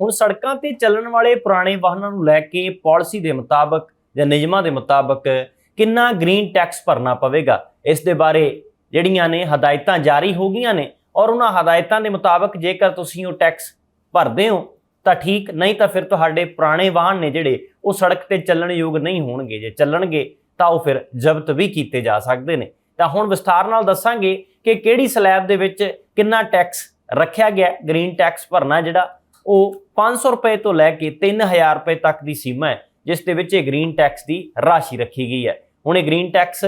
ਹੁਣ ਸੜਕਾਂ ਤੇ ਚੱਲਣ ਵਾਲੇ ਪੁਰਾਣੇ ਵਾਹਨਾਂ ਨੂੰ ਲੈ ਕੇ ਪਾਲਿਸੀ ਦੇ ਮੁਤਾਬਕ ਜਾਂ ਨਿਯਮਾਂ ਦੇ ਮੁਤਾਬਕ ਕਿੰਨਾ ਗ੍ਰੀਨ ਟੈਕਸ ਭਰਨਾ ਪਵੇਗਾ? ਇਸ ਦੇ ਬਾਰੇ ਜਿਹੜੀਆਂ ਨੇ ਹਦਾਇਤਾਂ ਜਾਰੀ ਹੋ ਗਈਆਂ ਨੇ ਔਰ ਉਹਨਾਂ ਹਦਾਇਤਾਂ ਦੇ ਮੁਤਾਬਕ ਜੇਕਰ ਤੁਸੀਂ ਉਹ ਟੈਕਸ ਭਰਦੇ ਹੋ, ਤਾਂ ਠੀਕ, ਨਹੀਂ ਤਾਂ ਫਿਰ ਤੁਹਾਡੇ ਪੁਰਾਣੇ ਵਾਹਨ ਨੇ ਜਿਹੜੇ ਉਹ ਸੜਕ ਤੇ ਚੱਲਣ ਯੋਗ ਨਹੀਂ ਹੋਣਗੇ। ਜੇ ਚੱਲਣਗੇ, ਤਾਂ ਉਹ ਫਿਰ ਜ਼ਬਤ ਵੀ ਕੀਤੇ ਜਾ ਸਕਦੇ ਨੇ। ਤਾਂ ਹੁਣ ਵਿਸਥਾਰ ਨਾਲ ਦੱਸਾਂਗੇ ਕਿ ਕਿਹੜੀ ਸਲੈਬ ਦੇ ਵਿੱਚ ਕਿੰਨਾ ਟੈਕਸ ਰੱਖਿਆ ਗਿਆ ਗ੍ਰੀਨ ਟੈਕਸ ਭਰਨਾ ਜਿਹੜਾ ਉਹ 500 ਰੁਪਏ ਤੋਂ ਲੈ ਕੇ 3000 ਰੁਪਏ ਤੱਕ ਦੀ ਸੀਮਾ ਹੈ, ਜਿਸ ਦੇ ਵਿੱਚ ਇਹ ਗ੍ਰੀਨ ਟੈਕਸ ਦੀ ਰਾਸ਼ੀ ਰੱਖੀ ਗਈ ਹੈ। ਹੁਣ ਇਹ ਗ੍ਰੀਨ ਟੈਕਸ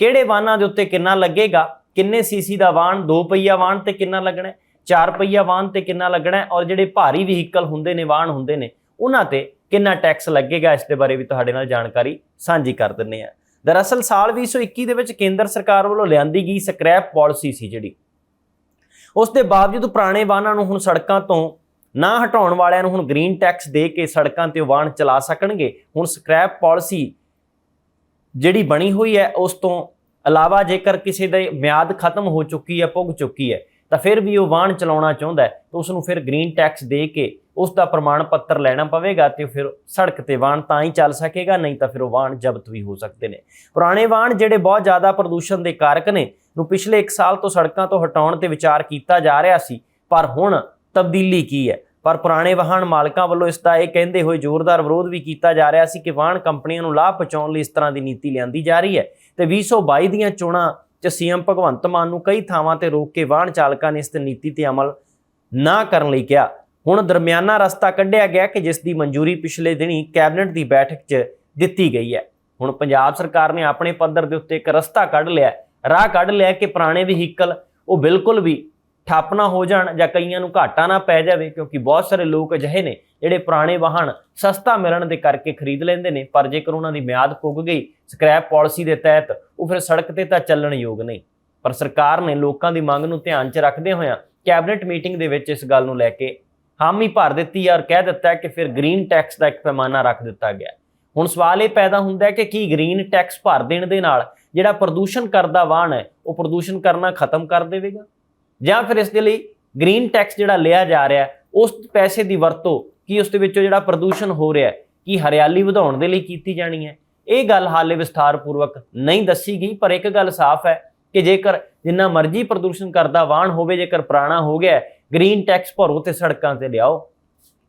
ਕਿਹੜੇ ਵਾਹਨਾਂ ਦੇ ਉੱਤੇ ਕਿੰਨਾ ਲੱਗੇਗਾ? ਕਿੰਨੇ ਸੀਸੀ ਦਾ ਵਾਹਨ? 2 ਪਹੀਆ ਵਾਹਨ ਤੇ ਕਿੰਨਾ ਲੱਗਣਾ ਹੈ? 4 ਪਹੀਆ ਵਾਹਨ ਤੇ ਕਿੰਨਾ ਲੱਗਣਾ ਹੈ? ਔਰ ਜਿਹੜੇ ਭਾਰੀ ਵਹੀਕਲ ਹੁੰਦੇ ਨੇ, ਵਾਹਨ ਹੁੰਦੇ ਨੇ, ਉਹਨਾਂ ਤੇ ਕਿੰਨਾ ਟੈਕਸ ਲੱਗੇਗਾ? ਇਸ ਦੇ ਬਾਰੇ ਵੀ ਤੁਹਾਡੇ ਨਾਲ ਜਾਣਕਾਰੀ ਸਾਂਝੀ ਕਰ ਦਿੰਨੇ ਆ ਦਰਅਸਲ ਸਾਲ 2021 ਦੇ ਵਿੱਚ ਕੇਂਦਰ ਸਰਕਾਰ ਵੱਲੋਂ ਲਿਆਂਦੀ ਗਈ ਸਕ੍ਰੈਪ ਪਾਲਿਸੀ ਸੀ ਜਿਹੜੀ। ਉਸ ਦੇ ਬਾਵਜੂਦ ਪੁਰਾਣੇ ਵਾਹਨਾਂ ਨੂੰ ਹੁਣ ਸੜਕਾਂ ਤੋਂ ਨਾ ਹਟਾਉਣ ਵਾਲਿਆਂ ਨੂੰ ਹੁਣ ਗ੍ਰੀਨ ਟੈਕਸ ਦੇ ਕੇ ਸੜਕਾਂ ਤੇ ਉਹ ਵਾਹਨ ਚਲਾ ਸਕਣਗੇ। ਹੁਣ ਸਕ੍ਰੈਪ ਪਾਲਿਸੀ ਜਿਹੜੀ ਬਣੀ ਹੋਈ ਹੈ, ਉਸ ਤੋਂ ਇਲਾਵਾ ਜੇਕਰ ਕਿਸੇ ਦੀ ਮਿਆਦ ਖਤਮ ਹੋ ਚੁੱਕੀ ਹੈ, ਪੁੱਗ ਚੁੱਕੀ ਹੈ, ਤਾਂ ਫਿਰ ਵੀ ਉਹ ਵਾਹਨ ਚਲਾਉਣਾ ਚਾਹੁੰਦਾ ਹੈ, ਤਾਂ ਉਸ ਨੂੰ ਫਿਰ ਗ੍ਰੀਨ ਟੈਕਸ ਦੇ ਕੇ ਉਸ ਦਾ ਪ੍ਰਮਾਣ ਪੱਤਰ ਲੈਣਾ ਪਵੇਗਾ ਤੇ ਫਿਰ ਸੜਕ ਤੇ ਵਾਹਨ ਤਾਂ ਹੀ ਚੱਲ ਸਕੇਗਾ, ਨਹੀਂ ਤਾਂ ਫਿਰ ਉਹ ਵਾਹਨ ਜ਼ਬਤ ਵੀ ਹੋ ਸਕਦੇ ਨੇ। ਪੁਰਾਣੇ ਵਾਹਨ ਜਿਹੜੇ ਬਹੁਤ ਜ਼ਿਆਦਾ ਪ੍ਰਦੂਸ਼ਣ ਦੇ ਕਾਰਕ ਨੇ, ਨੂੰ ਪਿਛਲੇ 1 ਸਾਲ ਤੋਂ ਸੜਕਾਂ ਤੋਂ ਹਟਾਉਣ ਤੇ ਵਿਚਾਰ ਕੀਤਾ ਜਾ ਰਿਹਾ ਸੀ, ਪਰ ਹੁਣ ਤਬਦੀਲੀ ਕੀ ਹੈ? ਪਰ ਪੁਰਾਣੇ ਵਾਹਨ ਮਾਲਕਾਂ ਵੱਲੋਂ ਇਸ ਦਾ ਇਹ ਕਹਿੰਦੇ ਹੋਏ ਜ਼ੋਰਦਾਰ ਵਿਰੋਧ ਵੀ ਕੀਤਾ ਜਾ ਰਿਹਾ ਸੀ ਕਿ ਵਾਹਨ ਕੰਪਨੀਆਂ ਨੂੰ ਲਾਭ ਪਹੁੰਚਾਉਣ ਲਈ ਇਸ ਤਰ੍ਹਾਂ ਦੀ ਨੀਤੀ ਲਿਆਂਦੀ ਜਾ ਰਹੀ ਹੈ। ਤੇ 2022 ਦੀਆਂ ਚੋਣਾਂ 'ਚ ਸੀਐਮ ਭਗਵੰਤ ਮਾਨ ਨੂੰ ਕਈ ਥਾਵਾਂ ਤੇ ਰੋਕ ਕੇ ਵਾਹਨ ਚਾਲਕਾਂ ਨੇ ਇਸ ਨੀਤੀ ਤੇ ਅਮਲ ਨਾ ਕਰਨ ਲਈ ਕਿਹਾ। ਹੁਣ ਦਰਮਿਆਨਾ ਰਸਤਾ ਕੱਢਿਆ ਗਿਆ ਕਿ ਜਿਸ ਦੀ ਮਨਜ਼ੂਰੀ ਪਿਛਲੇ ਦਿਨੀ ਕੈਬਨਿਟ ਦੀ ਬੈਠਕ 'ਚ ਦਿੱਤੀ ਗਈ ਹੈ। ਹੁਣ ਪੰਜਾਬ ਸਰਕਾਰ ਨੇ ਆਪਣੇ ਪੱਧਰ ਦੇ ਉੱਤੇ ਇੱਕ ਰਸਤਾ ਕੱਢ ਲਿਆ ਰਾਹ ਕੱਢ ਲਿਆ ਕਿ ਪੁਰਾਣੇ ਵਹੀਕਲ ਉਹ ਬਿਲਕੁਲ ਵੀ ਠੱਪ ਨਾ ਹੋ ਜਾਣ ਜਾਂ ਕਈਆਂ ਨੂੰ ਘਾਟਾ ਨਾ ਪੈ ਜਾਵੇ, ਕਿਉਂਕਿ ਬਹੁਤ ਸਾਰੇ ਲੋਕ ਅਜਿਹੇ ਨੇ ਜਿਹੜੇ ਪੁਰਾਣੇ ਵਾਹਨ ਸਸਤਾ ਮਿਲਣ ਦੇ ਕਰਕੇ ਖਰੀਦ ਲੈਂਦੇ ਨੇ, ਪਰ ਜੇਕਰ ਉਹਨਾਂ ਦੀ ਮਿਆਦ ਪੁੱਗ ਗਈ ਸਕ੍ਰੈਪ ਪਾਲਿਸੀ ਦੇ ਤਹਿਤ, ਉਹ ਫਿਰ ਸੜਕ ਤੇ ਤਾਂ ਚੱਲਣ ਯੋਗ ਨਹੀਂ। ਪਰ ਸਰਕਾਰ ਨੇ ਲੋਕਾਂ ਦੀ ਮੰਗ ਨੂੰ ਧਿਆਨ 'ਚ ਰੱਖਦੇ ਹੋਇਆਂ ਕੈਬਨਿਟ ਮੀਟਿੰਗ ਦੇ ਵਿੱਚ ਇਸ ਗੱਲ ਨੂੰ ਲੈ ਕੇ ਹਾਮੀ ਭਰ ਦਿੱਤੀ ਹੈ ਔਰ ਕਹਿ ਦਿੱਤਾ ਕਿ ਫਿਰ ਗ੍ਰੀਨ ਟੈਕਸ ਦਾ ਇੱਕ ਪੈਮਾਨਾ ਰੱਖ ਦਿੱਤਾ ਗਿਆ। ਹੁਣ ਸਵਾਲ ਇਹ ਪੈਦਾ ਹੁੰਦਾ ਹੈ ਕਿ ਕੀ ਗ੍ਰੀਨ ਟੈਕਸ ਭਰ ਦੇਣ ਦੇ ਨਾਲ ਜਿਹੜਾ ਪ੍ਰਦੂਸ਼ਣ ਕਰਦਾ ਵਾਹਨ ਹੈ, ਉਹ ਪ੍ਰਦੂਸ਼ਣ ਕਰਨਾ ਖਤਮ ਕਰ ਦੇਵੇਗਾ? ਜਾਂ ਫਿਰ ਇਸ ਦੇ ਲਈ ਗ੍ਰੀਨ ਟੈਕਸ ਜਿਹੜਾ ਲਿਆ ਜਾ ਰਿਹਾ ਉਸ ਪੈਸੇ ਦੀ ਵਰਤੋਂ ਕੀ ਉਸ ਦੇ ਵਿੱਚੋਂ ਜਿਹੜਾ ਪ੍ਰਦੂਸ਼ਣ ਹੋ ਰਿਹਾ ਹੈ, ਕੀ ਹਰਿਆਲੀ ਵਧਾਉਣ ਦੇ ਲਈ ਕੀਤੀ ਜਾਣੀ ਹੈ। ਇਹ ਗੱਲ ਹਾਲੇ ਵਿਸਥਾਰਪੂਰਵਕ ਨਹੀਂ ਦੱਸੀ ਗਈ, ਪਰ ਇੱਕ ਗੱਲ ਸਾਫ਼ ਹੈ ਕਿ ਜੇਕਰ ਜਿੰਨਾ ਮਰਜ਼ੀ ਪ੍ਰਦੂਸ਼ਣ ਕਰਦਾ ਵਾਹਨ ਹੋਵੇ, ਜੇਕਰ ਪੁਰਾਣਾ ਹੋ ਗਿਆ ਗ੍ਰੀਨ ਟੈਕਸ ਭਰੋ ਤੇ ਸੜਕਾਂ ਤੇ ਲਿਆਓ।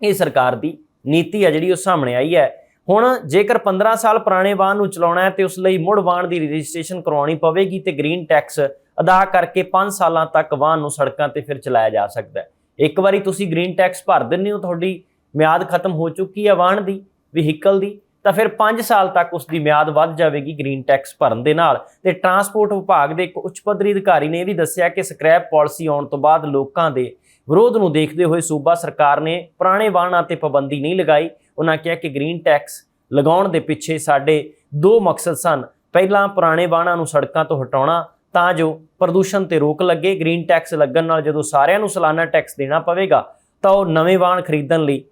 ਇਹ ਸਰਕਾਰ ਦੀ ਨੀਤੀ ਹੈ ਜਿਹੜੀ ਉਹ ਸਾਹਮਣੇ ਆਈ ਹੈ। ਹੁਣ ਜੇਕਰ 15 ਸਾਲ ਪੁਰਾਣੇ ਵਾਹਨ ਨੂੰ ਚਲਾਉਣਾ ਹੈ, ਤੇ ਉਸ ਲਈ ਮੁੜ ਵਾਹਨ ਦੀ ਰਜਿਸਟ੍ਰੇਸ਼ਨ ਕਰਵਾਉਣੀ ਪਵੇਗੀ, ਤੇ ਗ੍ਰੀਨ ਟੈਕਸ ਅਦਾ ਕਰਕੇ 5 ਸਾਲਾਂ ਤੱਕ ਵਾਹਨ ਨੂੰ ਸੜਕਾਂ ਤੇ ਫਿਰ ਚਲਾਇਆ ਜਾ ਸਕਦਾ ਹੈ। ਇੱਕ ਵਾਰੀ ਤੁਸੀਂ ਗ੍ਰੀਨ ਟੈਕਸ ਭਰ ਦਿੰਦੇ ਹੋ, ਤੁਹਾਡੀ ਮਿਆਦ ਖਤਮ ਹੋ ਚੁੱਕੀ ਹੈ ਵਾਹਨ ਦੀ, ਵਹੀਕਲ ਦੀ, ਤਾਂ ਫਿਰ 5 ਸਾਲ ਤੱਕ ਉਸ ਦੀ ਮਿਆਦ ਵੱਧ ਜਾਵੇਗੀ ਗ੍ਰੀਨ ਟੈਕਸ ਭਰਨ ਦੇ ਨਾਲ। ਤੇ ਟਰਾਂਸਪੋਰਟ ਵਿਭਾਗ ਦੇ ਇੱਕ ਉੱਚ ਪੱਧਰੀ ਅਧਿਕਾਰੀ ਨੇ ਇਹ ਵੀ ਦੱਸਿਆ ਕਿ ਸਕ੍ਰੈਪ ਪਾਲਿਸੀ ਆਉਣ ਤੋਂ ਬਾਅਦ ਲੋਕਾਂ ਦੇ ਵਿਰੋਧ ਨੂੰ ਦੇਖਦੇ ਹੋਏ ਸੂਬਾ ਸਰਕਾਰ ਨੇ ਪੁਰਾਣੇ ਵਾਹਨਾਂ ਤੇ ਪਾਬੰਦੀ ਨਹੀਂ ਲਗਾਈ। ਉਹਨਾਂ ਕਿਹਾ ਕਿ ਗ੍ਰੀਨ ਟੈਕਸ ਲਗਾਉਣ ਦੇ ਪਿੱਛੇ ਸਾਡੇ ਦੋ ਮਕਸਦ ਸਨ। ਪਹਿਲਾਂ ਪੁਰਾਣੇ ਵਾਹਨਾਂ ਨੂੰ ਸੜਕਾਂ ਤੋਂ ਹਟਾਉਣਾ ਤਾਂ ਜੋ ਪ੍ਰਦੂਸ਼ਣ ਤੇ ਰੋਕ ਲੱਗੇ ਗ੍ਰੀਨ ਟੈਕਸ ਲੱਗਣ ਨਾਲ ਜਦੋਂ ਸਾਰਿਆਂ ਨੂੰ ਸਾਲਾਨਾ ਟੈਕਸ ਦੇਣਾ ਪਵੇਗਾ, ਤਾਂ ਉਹ ਨਵੇਂ ਵਾਹਨ ਖਰੀਦਣ ਲਈ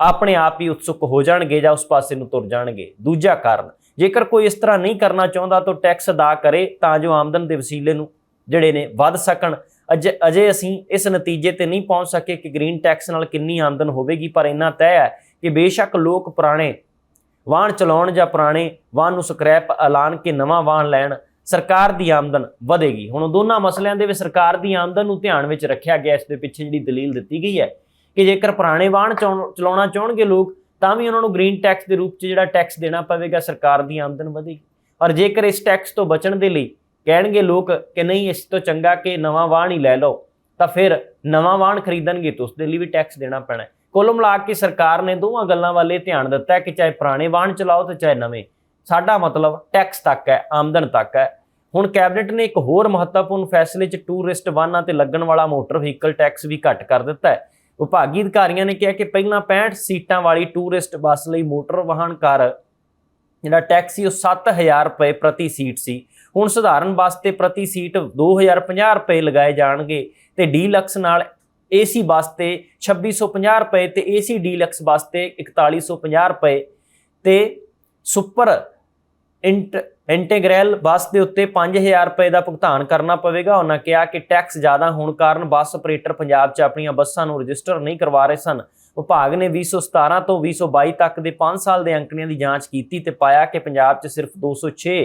ਆਪਣੇ ਆਪ ਹੀ ਉਤਸੁਕ ਹੋ ਜਾਣਗੇ ਜਾਂ ਉਸ ਪਾਸੇ ਨੂੰ ਤੁਰ ਜਾਣਗੇ। ਦੂਜਾ ਕਾਰਨ, ਜੇਕਰ ਕੋਈ ਇਸ ਤਰ੍ਹਾਂ ਨਹੀਂ ਕਰਨਾ ਚਾਹੁੰਦਾ ਤਾਂ ਟੈਕਸ ਅਦਾ ਕਰੇ ਤਾਂ ਜੋ ਆਮਦਨ ਦੇ ਵਸੀਲੇ ਨੂੰ ਜਿਹੜੇ ਨੇ ਵੱਧ ਸਕਣ। ਅਜੇ ਅਜੇ ਅਸੀਂ ਇਸ ਨਤੀਜੇ ਤੇ ਨਹੀਂ ਪਹੁੰਚ ਸਕੇ ਕਿ ਗ੍ਰੀਨ ਟੈਕਸ ਨਾਲ ਕਿੰਨੀ ਆਮਦਨ ਹੋਵੇਗੀ, ਪਰ ਇੰਨਾ ਤੈਅ ਹੈ ਕਿ ਬੇਸ਼ੱਕ ਲੋਕ ਪੁਰਾਣੇ ਵਾਹਨ ਚਲਾਉਣ ਜਾਂ ਪੁਰਾਣੇ ਵਾਹਨ ਨੂੰ ਸਕ੍ਰੈਪ ਐਲਾਨ ਕੇ ਨਵਾਂ ਵਾਹਨ ਲੈਣ ਸਰਕਾਰ ਦੀ ਆਮਦਨ ਵਧੇਗੀ। ਹੁਣ ਦੋਨਾਂ ਮਸਲਿਆਂ ਦੇ ਵਿੱਚ ਸਰਕਾਰ ਦੀ ਆਮਦਨ ਨੂੰ ਧਿਆਨ ਵਿੱਚ ਰੱਖਿਆ ਗਿਆ, ਇਸ ਦੇ ਪਿੱਛੇ ਜਿਹੜੀ ਦਲੀਲ ਦਿੱਤੀ ਗਈ ਹੈ ਕਿ ਜੇਕਰ ਪੁਰਾਣੇ ਵਾਹਨ ਚਾਉਣ- ਚਲਾਉਣਾ ਚਾਹਣਗੇ ਲੋਕ, ਤਾਂ ਵੀ ਉਹਨਾਂ ਨੂੰ ਗ੍ਰੀਨ ਟੈਕਸ ਦੇ ਰੂਪ 'ਚ ਜਿਹੜਾ ਟੈਕਸ ਦੇਣਾ ਪਵੇਗਾ, ਸਰਕਾਰ ਦੀ ਆਮਦਨ ਵਧੇਗੀ। ਔਰ ਜੇਕਰ ਇਸ ਟੈਕਸ ਤੋਂ ਬਚਣ ਦੇ ਲਈ ਕਹਿਣਗੇ ਲੋਕ ਕਿ ਨਹੀਂ, ਇਸ ਤੋਂ ਚੰਗਾ ਕਿ ਨਵਾਂ ਵਾਹਨ ਹੀ ਲੈ ਲਓ, ਤਾਂ ਫਿਰ ਨਵਾਂ ਵਾਹਨ ਖਰੀਦਣਗੇ ਤਾਂ ਉਸ ਦੇ ਲਈ ਵੀ ਟੈਕਸ ਦੇਣਾ ਪੈਣਾ ਕੁੱਲ ਮਿਲਾ ਕੇ ਸਰਕਾਰ ਨੇ ਦੋਵਾਂ ਗੱਲਾਂ ਵੱਲੇ ਧਿਆਨ ਦਿੱਤਾ ਕਿ ਚਾਹੇ ਪੁਰਾਣੇ ਵਾਹਨ ਚਲਾਓ ਤੇ ਚਾਹੇ ਨਵੇਂ। ਸਾਡਾ ਮਤਲਬ ਟੈਕਸ ਤੱਕ ਹੈ, ਆਮਦਨ ਤੱਕ ਹੈ। ਹੁਣ ਕੈਬਨਿਟ ਨੇ ਇੱਕ ਹੋਰ ਮਹੱਤਵਪੂਰਨ ਫੈਸਲੇ 'ਚ ਟੂਰਿਸਟ ਵਾਹਨਾਂ ਤੇ ਲੱਗਣ ਵਾਲਾ ਮੋਟਰ ਵਹੀਕਲ ਟੈਕਸ ਵੀ ਘੱਟ ਕਰ ਦਿੱਤਾ ਹੈ। ਵਿਭਾਗੀ ਅਧਿਕਾਰੀਆਂ ਨੇ ਕਿਹਾ ਕਿ ਪਹਿਲਾਂ 65 ਸੀਟਾਂ ਵਾਲੀ ਟੂਰਿਸਟ ਬੱਸ ਲਈ ਮੋਟਰ ਵਾਹਨ ਕਰ ਜਿਹੜਾ ਟੈਕਸ ਸੀ, ਉਹ 7000 ਰੁਪਏ ਪ੍ਰਤੀ ਸੀਟ ਸੀ। ਹੁਣ ਸਧਾਰਨ ਬੱਸ ਤੇ ਪ੍ਰਤੀ ਸੀਟ 2050 ਰੁਪਏ ਲਗਾਏ ਜਾਣਗੇ ਤੇ ਡੀਲਕਸ ਨਾਲ ਏਸੀ ਬੱਸ ਤੇ 2650 ਰੁਪਏ ਤੇ ਏਸੀ ਡੀਲਕਸ ਬੱਸ ਤੇ 4150 ਰੁਪਏ ਤੇ ਸੁਪਰ ਇੰਟੀਗਰਲ ਬੱਸ ਦੇ ਉੱਤੇ 5000 ਰੁਪਏ ਦਾ ਭੁਗਤਾਨ ਕਰਨਾ ਪਵੇਗਾ। ਉਹਨਾਂ ਕਿਹਾ ਕਿ ਟੈਕਸ ਜ਼ਿਆਦਾ ਹੋਣ ਕਾਰਨ ਬੱਸ ਆਪਰੇਟਰ ਪੰਜਾਬ 'ਚ ਆਪਣੀਆਂ ਬੱਸਾਂ ਨੂੰ ਰਜਿਸਟਰ ਨਹੀਂ ਕਰਵਾ ਰਹੇ ਸਨ। ਵਿਭਾਗ ਨੇ 2017 ਤੋਂ 2022 ਤੱਕ ਦੇ 5 ਸਾਲ ਦੇ ਅੰਕੜਿਆਂ ਦੀ ਜਾਂਚ ਕੀਤੀ ਤੇ ਪਾਇਆ ਕਿ ਪੰਜਾਬ 'ਚ ਸਿਰਫ 206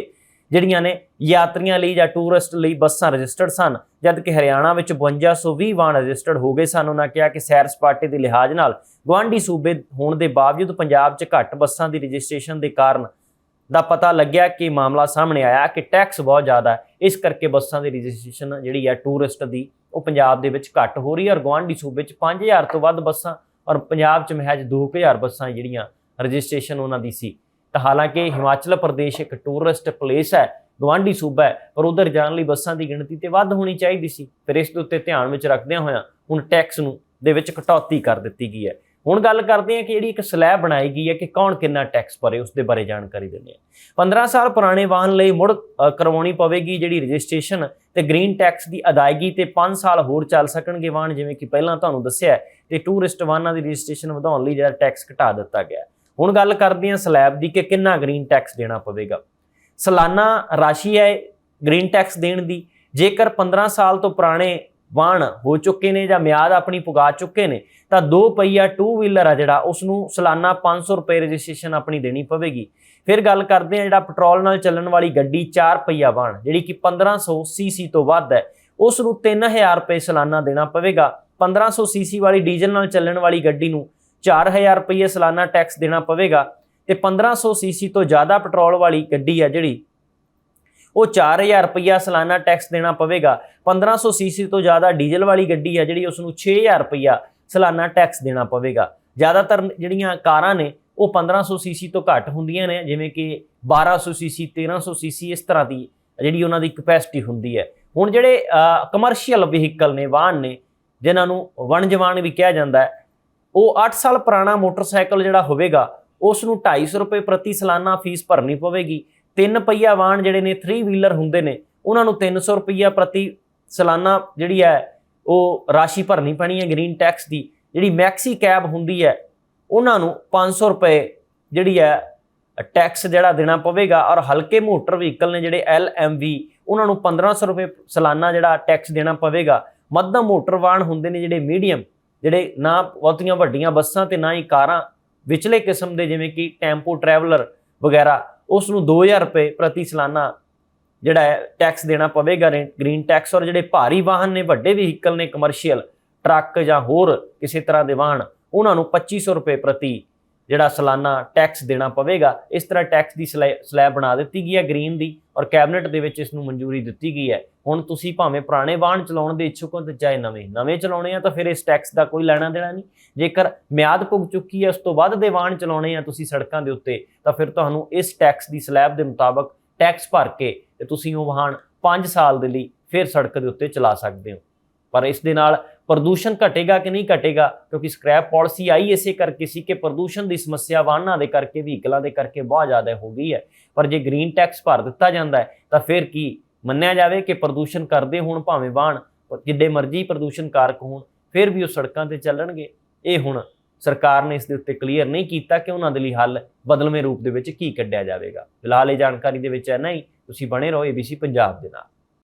ਜਿਹੜੀਆਂ ਨੇ ਯਾਤਰੀਆਂ ਲਈ ਜਾਂ ਟੂਰਿਸਟ ਲਈ ਬੱਸਾਂ ਰਜਿਸਟਰਡ ਸਨ ਜਦ ਕਿ ਹਰਿਆਣਾ ਵਿੱਚ 5220 ਵਾਹਨ ਰਜਿਸਟਰਡ ਹੋ ਗਏ ਸਨ। ਉਹਨਾਂ ਕਿਹਾ ਕਿ ਸੈਰ ਸਪਾਟੇ ਦੇ ਲਿਹਾਜ਼ ਨਾਲ ਗੁਆਂਢੀ ਸੂਬੇ ਹੋਣ ਦੇ ਬਾਵਜੂਦ ਪੰਜਾਬ 'ਚ ਘੱਟ ਬੱਸਾਂ ਦੀ ਰਜਿਸਟ੍ਰੇਸ਼ਨ ਦੇ ਕਾਰਨ ਦਾ ਪਤਾ ਲੱਗਿਆ ਕਿ ਮਾਮਲਾ ਸਾਹਮਣੇ ਆਇਆ ਕਿ ਟੈਕਸ ਬਹੁਤ ਜ਼ਿਆਦਾ ਹੈ। ਇਸ ਕਰਕੇ ਬੱਸਾਂ ਦੀ ਰਜਿਸਟ੍ਰੇਸ਼ਨ ਜਿਹੜੀ ਹੈ ਟੂਰਿਸਟ ਦੀ, ਉਹ ਪੰਜਾਬ ਦੇ ਵਿੱਚ ਘੱਟ ਹੋ ਰਹੀ ਹੈ ਔਰ ਗੁਆਂਢੀ ਸੂਬੇ 'ਚ 5000 ਤੋਂ ਵੱਧ ਬੱਸਾਂ ਔਰ ਪੰਜਾਬ 'ਚ ਮਹਿਜ 2000 ਬੱਸਾਂ ਜਿਹੜੀਆਂ ਰਜਿਸਟ੍ਰੇਸ਼ਨ ਉਹਨਾਂ ਦੀ ਸੀ। ਤਾਂ ਹਾਲਾਂਕਿ ਹਿਮਾਚਲ ਪ੍ਰਦੇਸ਼ ਇੱਕ ਟੂਰਿਸਟ ਪਲੇਸ ਹੈ ਗਵਾਂਢੀ ਸੂਬਾ ਹੈ, ਪਰ ਉਧਰ ਜਾਣ ਲਈ ਬੱਸਾਂ ਦੀ ਗਿਣਤੀ ਤੇ ਵੱਧ ਹੋਣੀ ਚਾਹੀਦੀ ਸੀ। ਫਿਰ ਇਸ ਦੇ ਉੱਤੇ ਧਿਆਨ ਵਿੱਚ ਰੱਖਦਿਆਂ ਹੋਇਆਂ ਹੁਣ ਟੈਕਸ ਨੂੰ ਦੇ ਵਿੱਚ ਕਟੌਤੀ ਕਰ ਦਿੱਤੀ ਗਈ ਹੈ। ਹੁਣ ਗੱਲ ਕਰਦੇ ਹਾਂ ਕਿ ਜਿਹੜੀ ਇੱਕ ਸਲੈਬ ਬਣਾਈ ਗਈ ਹੈ ਕਿ ਕੌਣ ਕਿੰਨਾ ਟੈਕਸ ਭਰੇ ਉਸ ਦੇ ਬਾਰੇ ਜਾਣਕਾਰੀ ਦਿੰਦੇ ਹਾਂ। 15 ਸਾਲ ਪੁਰਾਣੇ ਵਾਹਨ ਲਈ ਮੁੜ ਕਰਵਾਉਣੀ ਪਵੇਗੀ ਜਿਹੜੀ ਰਜਿਸਟ੍ਰੇਸ਼ਨ ਤੇ ਗ੍ਰੀਨ ਟੈਕਸ ਦੀ ਅਦਾਇਗੀ ਤੇ 5 ਸਾਲ ਹੋਰ ਚੱਲ ਸਕਣਗੇ ਵਾਹਨ ਜਿਵੇਂ ਕਿ ਪਹਿਲਾਂ ਤੁਹਾਨੂੰ ਦੱਸਿਆ ਹੈ, ਤੇ ਟੂਰਿਸਟ ਵਾਹਨਾਂ ਦੀ ਰਜਿਸਟ੍ਰੇਸ਼ਨ ਵਧਾਉਣ ਲਈ ਜਿਹੜਾ ਟੈਕਸ ਘਟਾ ਦਿੱਤਾ ਗਿਆ ਹੁਣ ਗੱਲ ਕਰਦੇ ਹਾਂ ਸਲੈਬ ਦੀ ਕਿ ਕਿੰਨਾ ਗ੍ਰੀਨ ਟੈਕਸ ਦੇਣਾ ਪਵੇਗਾ। ਸਾਲਾਨਾ ਰਾਸ਼ੀ ਹੈ ਗ੍ਰੀਨ ਟੈਕਸ ਦੇਣ ਦੀ। ਜੇਕਰ 15 ਸਾਲ ਤੋਂ ਪੁਰਾਣੇ ਵਾਹਨ ਹੋ ਚੁੱਕੇ ਨੇ ਜਾਂ ਮਿਆਦ ਆਪਣੀ ਪੁਗਾ ਚੁੱਕੇ ਨੇ, ਤਾਂ ਦੋ ਪਹੀਆ ਟੂ ਵੀਲਰ ਆ ਜਿਹੜਾ ਉਸ ਨੂੰ ਸਾਲਾਨਾ 500 ਰੁਪਏ ਰਜਿਸਟ੍ਰੇਸ਼ਨ ਆਪਣੀ ਦੇਣੀ ਪਵੇਗੀ। ਫਿਰ ਗੱਲ ਕਰਦੇ ਹਾਂ ਜਿਹੜਾ ਪੈਟਰੋਲ ਨਾਲ ਚੱਲਣ ਵਾਲੀ ਗੱਡੀ ਚਾਰ ਪਹੀਆ ਵਾਹਨ ਜਿਹੜੀ ਕਿ 1500 ਸੀਸੀ ਤੋਂ ਵੱਧ ਹੈ ਉਸ ਨੂੰ 3000 ਰੁਪਏ ਸਾਲਾਨਾ ਦੇਣਾ ਪਵੇਗਾ। 1500 ਸੀਸੀ ਵਾਲੀ ਡੀਜ਼ਲ ਨਾਲ ਚੱਲਣ ਵਾਲੀ ਗੱਡੀ ਨੂੰ 4000 ਰੁਪਏ ਸਾਲਾਨਾ ਟੈਕਸ ਦੇਣਾ ਪਵੇਗਾ। ਤੇ 1500 ਸੀਸੀ ਤੋਂ ਜ਼ਿਆਦਾ ਪੈਟਰੋਲ ਵਾਲੀ ਗੱਡੀ ਹੈ ਜਿਹੜੀ ਉਹ 4000 ਰੁਪਇਆ ਸਾਲਾਨਾ ਟੈਕਸ ਦੇਣਾ ਪਵੇਗਾ। 1500 ਸੀਸੀ ਤੋਂ ਜ਼ਿਆਦਾ ਡੀਜ਼ਲ ਵਾਲੀ ਗੱਡੀ ਹੈ ਜਿਹੜੀ ਉਸ ਨੂੰ 6000 ਰੁਪਇਆ ਸਾਲਾਨਾ ਟੈਕਸ ਦੇਣਾ ਪਵੇਗਾ। ਜ਼ਿਆਦਾਤਰ ਜਿਹੜੀਆਂ ਕਾਰਾਂ ਨੇ, ਉਹ 1500 ਸੀਸੀ ਤੋਂ ਘੱਟ ਹੁੰਦੀਆਂ ਨੇ, ਜਿਵੇਂ ਕਿ 1200 ਸੀਸੀ 1300 ਸੀਸੀ ਇਸ ਤਰ੍ਹਾਂ ਦੀ ਜਿਹੜੀ ਉਹਨਾਂ ਦੀ ਕਪੈਸਿਟੀ ਹੁੰਦੀ ਹੈ। ਹੁਣ ਜਿਹੜੇ ਕਮਰਸ਼ੀਅਲ ਵਹੀਕਲ ਨੇ, ਵਾਹਨ ਨੇ, ਜਿਨ੍ਹਾਂ ਨੂੰ ਵਣ ਜਵਾਨ ਵੀ ਕਿਹਾ ਜਾਂਦਾ ਹੈ, ਉਹ 8 ਸਾਲ ਪੁਰਾਣਾ ਮੋਟਰਸਾਈਕਲ ਜਿਹੜਾ ਹੋਵੇਗਾ ਉਸ ਨੂੰ 250 ਰੁਪਏ ਪ੍ਰਤੀ ਸਾਲਾਨਾ ਫੀਸ ਭਰਨੀ ਪਵੇਗੀ। ਤਿੰਨ ਪਹੀਆ ਵਾਹਨ ਜਿਹੜੇ ਨੇ 3 ਵੀਲਰ ਹੁੰਦੇ ਨੇ, ਉਹਨਾਂ ਨੂੰ 300 ਰੁਪਈਆ ਪ੍ਰਤੀ ਸਾਲਾਨਾ ਜਿਹੜੀ ਹੈ, ਉਹ ਰਾਸ਼ੀ ਭਰਨੀ ਪੈਣੀ ਹੈ ਗ੍ਰੀਨ ਟੈਕਸ ਦੀ। ਜਿਹੜੀ ਮੈਕਸੀ ਕੈਬ ਹੁੰਦੀ ਹੈ, ਉਹਨਾਂ ਨੂੰ 500 ਰੁਪਏ ਜਿਹੜੀ ਹੈ ਟੈਕਸ ਜਿਹੜਾ ਦੇਣਾ ਪਵੇਗਾ ਔਰ ਹਲਕੇ ਮੋਟਰ ਵਹੀਕਲ ਨੇ ਜਿਹੜੇ ਐਲਐਮਵੀ ਉਹਨਾਂ ਨੂੰ 1500 ਰੁਪਏ ਸਾਲਾਨਾ ਜਿਹੜਾ ਟੈਕਸ ਦੇਣਾ ਪਵੇਗਾ। ਮੱਧਮ ਮੋਟਰ ਵਾਹਨ ਹੁੰਦੇ ਨੇ ਜਿਹੜੇ ਮੀਡੀਅਮ ਜਿਹੜੇ ਨਾ ਬਹੁਤੀਆਂ ਵੱਡੀਆਂ ਬੱਸਾਂ ਤੇ ਨਾ ਹੀ ਕਾਰਾਂ, ਵਿਚਲੇ ਕਿਸਮ ਦੇ ਜਿਵੇਂ ਕਿ ਟੈਂਪੋ ਟਰੈਵਲਰ ਵਗੈਰਾ ਉਸ ਨੂੰ 2000 ਰੁਪਏ ਪ੍ਰਤੀ ਸਾਲਾਨਾ ਜਿਹੜਾ ਹੈ ਟੈਕਸ ਦੇਣਾ ਪਵੇਗਾ ਗ੍ਰੀਨ ਟੈਕਸ ਔਰ ਜਿਹੜੇ ਭਾਰੀ ਵਾਹਨ ਨੇ, ਵੱਡੇ ਵਹੀਕਲ ਨੇ ਕਮਰਸ਼ੀਅਲ ਟਰੱਕ ਜਾਂ ਹੋਰ ਕਿਸੇ ਤਰ੍ਹਾਂ ਦੇ ਵਾਹਨ, ਉਹਨਾਂ ਨੂੰ 2500 ਰੁਪਏ ਪ੍ਰਤੀ ਜਿਹੜਾ ਸਾਲਾਨਾ ਟੈਕਸ ਦੇਣਾ ਪਵੇਗਾ, ਇਸ ਤਰ੍ਹਾਂ ਟੈਕਸ ਦੀ ਸਲੈ- ਸਲੈਬ ਬਣਾ ਦਿੱਤੀ ਗਈ ਹੈ ਗ੍ਰੀਨ ਦੀ ਔਰ ਕੈਬਨਿਟ ਦੇ ਵਿੱਚ ਇਸ ਨੂੰ ਮਨਜ਼ੂਰੀ ਦਿੱਤੀ ਗਈ ਹੈ। ਹੁਣ ਤੁਸੀਂ ਭਾਵੇਂ ਪੁਰਾਣੇ ਵਾਹਨ ਚਲਾਉਣ ਦੇ ਇੱਛੁਕ ਹੋ ਤੇ ਚਾਹੇ ਨਵੇਂ ਨਵੇਂ ਚਲਾਉਣੇ ਆ ਤਾਂ ਫਿਰ ਇਸ ਟੈਕਸ ਦਾ ਕੋਈ ਲੈਣਾ ਦੇਣਾ ਨਹੀਂ। ਜੇਕਰ ਮਿਆਦ ਪੁੱਗ ਚੁੱਕੀ ਹੈ, ਉਸ ਤੋਂ ਵੱਧ ਦੇ ਵਾਹਨ ਚਲਾਉਣੇ ਆ ਤੁਸੀਂ ਸੜਕਾਂ ਦੇ ਉੱਤੇ, ਤਾਂ ਫਿਰ ਤੁਹਾਨੂੰ ਇਸ ਟੈਕਸ ਦੀ ਸਲੈਬ ਦੇ ਮੁਤਾਬਕ ਟੈਕਸ ਭਰ ਕੇ ਤੇ ਤੁਸੀਂ ਉਹ ਵਾਹਨ 5 ਸਾਲ ਦੇ ਲਈ ਫਿਰ ਸੜਕ ਦੇ ਉੱਤੇ ਚਲਾ ਸਕਦੇ ਹੋ। ਪਰ ਇਸ ਦੇ ਨਾਲ ਪ੍ਰਦੂਸ਼ਣ ਘਟੇਗਾ ਕਿ ਨਹੀਂ ਘਟੇਗਾ? ਕਿਉਂਕਿ ਸਕ੍ਰੈਪ ਪਾਲਿਸੀ ਆਈ ਇਸੇ ਕਰਕੇ ਸੀ ਕਿ ਪ੍ਰਦੂਸ਼ਣ ਦੀ ਸਮੱਸਿਆ ਵਾਹਨਾਂ ਦੇ ਕਰਕੇ, ਵਹੀਕਲਾਂ ਦੇ ਕਰਕੇ ਬਹੁਤ ਜ਼ਿਆਦਾ ਹੋ ਗਈ ਹੈ। ਪਰ ਜੇ ਗ੍ਰੀਨ ਟੈਕਸ ਭਰ ਦਿੱਤਾ ਜਾਂਦਾ ਹੈ, ਤਾਂ ਫਿਰ ਕੀ ਮੰਨਿਆ ਜਾਵੇ ਕਿ ਪ੍ਰਦੂਸ਼ਣ ਕਰਦੇ ਹੋਣ ਭਾਵੇਂ ਵਾਹਨ, ਜਿੱਡੇ ਮਰਜ਼ੀ ਪ੍ਰਦੂਸ਼ਣ ਕਾਰਕ ਹੋਣ, ਫਿਰ ਵੀ ਉਹ ਸੜਕਾਂ ਤੇ ਚੱਲਣਗੇ। ਇਹ ਹੁਣ ਸਰਕਾਰ ਨੇ ਇਸ ਦੇ ਉੱਤੇ ਕਲੀਅਰ ਨਹੀਂ ਕੀਤਾ ਕਿ ਉਹਨਾਂ ਦੇ ਲਈ ਹੱਲ ਬਦਲਵੇਂ ਰੂਪ ਦੇ ਵਿੱਚ ਕੀ ਕੱਢਿਆ ਜਾਵੇਗਾ। ਫਿਲਹਾਲ ਇਹ ਜਾਣਕਾਰੀ ਦੇ ਵਿੱਚ ਹੈ। ਨਹੀਂ ਤੁਸੀਂ ਬਣੇ ਰਹੋ ABC ਪੰਜਾਬ ਦੇ ਨਾਲ।